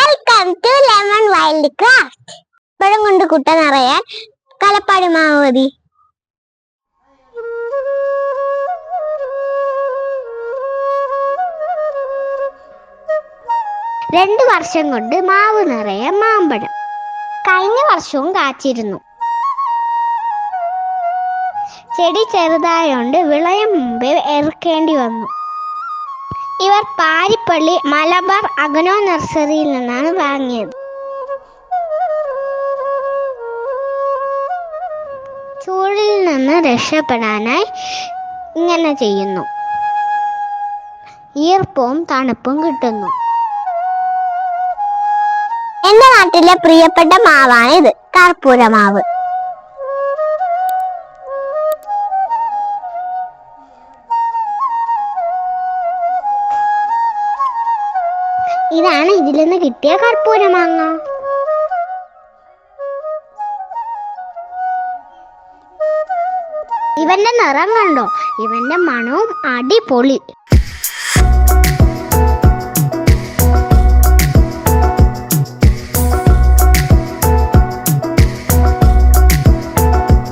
Welcome to lemon wild craft പഴം കൊണ്ട് കുട്ട നിറയാൻ കലപ്പാടി മാവ് മതി രണ്ടു വർഷം കൊണ്ട് മാവ് നിറയെ മാമ്പഴം. കഴിഞ്ഞ വർഷവും കാച്ചിരുന്നു. ചെടി ചെറുതായോണ്ട് വിളയം മുമ്പേ എറുക്കേണ്ടി വന്നു. ഇവർ പാരിപ്പള്ളി മലബാർ അഗനോ നഴ്സറിയിൽ നിന്നാണ് വാങ്ങിയത്. ചൂടിൽ നിന്ന് രക്ഷപ്പെടാനായി ഇങ്ങനെ ചെയ്യുന്നു. ഈർപ്പവും തണുപ്പും കിട്ടുന്നു. എന്റെ നാട്ടിലെ പ്രിയപ്പെട്ട മാവാണ് ഇത് കർപ്പൂര ഇതാണ് ഇതിൽ നിന്ന് കിട്ടിയ കർപ്പൂര മാങ്ങ. ഇവന്റെ നിറം കണ്ടോ? ഇവന്റെ മണവും അടിപൊളി.